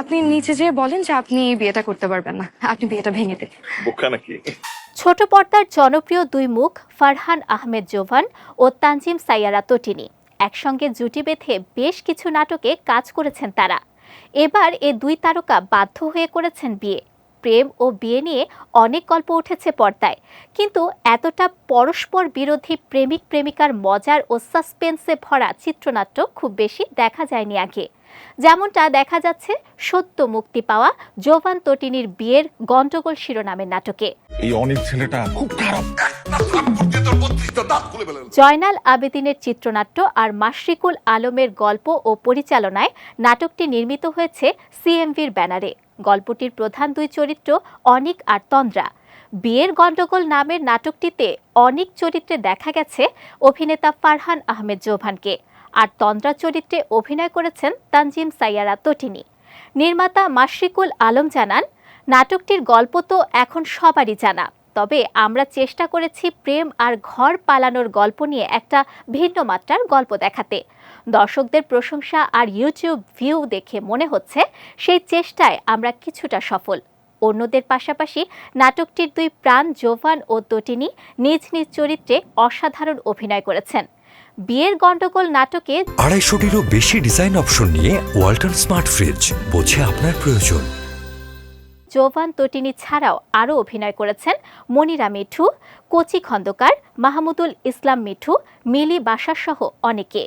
আপনি নিচে যেয়ে বলেন যে আপনি এই বিয়েটা করতে পারবেন না। আপনি বিয়েটা ভেঙে দেন। বোকা নাকি? ছোট পর্দার জনপ্রিয় দুই মুখ ফারহান আহমেদ জোভান ও তানজিম সাইয়ারা তটিনি। একসঙ্গে জুটি বেঁধে বেশ কিছু নাটকে কাজ করেছেন তারা। এবার এ দুই তারকা বাধ্য হয়ে করেছেন বিয়ে। প্রেম ও বিয়ে নিয়ে অনেক গল্প উঠেছে পর্দায়। কিন্তু এতটা পরস্পর বিরোধী প্রেমিক প্রেমিকার মজার ও সাসপেন্সে ভরা চিত্রনাট্য খুব বেশি দেখা যায়নি আগে। যেমনটা দেখা যাচ্ছে সত্য মুক্তি পাওয়া জোভান তটিনীর বিয়ের গন্ডগোল শিরোনামের নাটকে। এই অনেক ছেলেটা খুব খারাপ। জয়নাল আবেদিনের চিত্রনাট্য আর মাশরিকুল আলমের গল্প ও পরিচালনায় নাটকটি নির্মিত হয়েছে সিএমভির ব্যানারে। গল্পটির প্রধান দুই চরিত্র অনিক আর তন্দ্রা। বিয়ের গণ্ডগোল নামের নাটকটিতে অনেক চরিত্রে দেখা গেছে অভিনেতা ফারহান আহমেদ জোভানকে আর তন্দ্রা চরিত্রে অভিনয় করেছেন তানজিম সাইয়ারা তটিনি। নির্মাতা মাশরিকুল আলম জানান, নাটকটির গল্প তো এখন সবারই জানা। তবে আমরা চেষ্টা করেছি প্রেম আর ঘর পালানোর গল্প নিয়ে একটা ভিন্ন মাত্রার গল্প দেখাতে। দর্শকদের প্রশংসা আর ইউটিউব ভিউ দেখে মনে হচ্ছে সেই চেষ্টায় আমরা কিছুটা সফল। অন্যদের পাশাপাশি নাটকটির দুই প্রাণ জোভান ও তটিনী নিজ নিজ চরিত্রে অসাধারণ অভিনয় করেছেন। বিয়ের গন্ডগোল নাটকে আড়াইশোটিরও বেশি ডিজাইন অপশন নিয়ে ওয়ালটন স্মার্ট ফ্রিজ বোঝে আপনার প্রয়োজন। জোভান তটিনি ছাড়াও আরও অভিনয় করেছেন মনিরা মিঠু, কোচি খন্দকার, মাহমুদুল ইসলাম মিঠু, মিলি বাসাসহ অনেকে।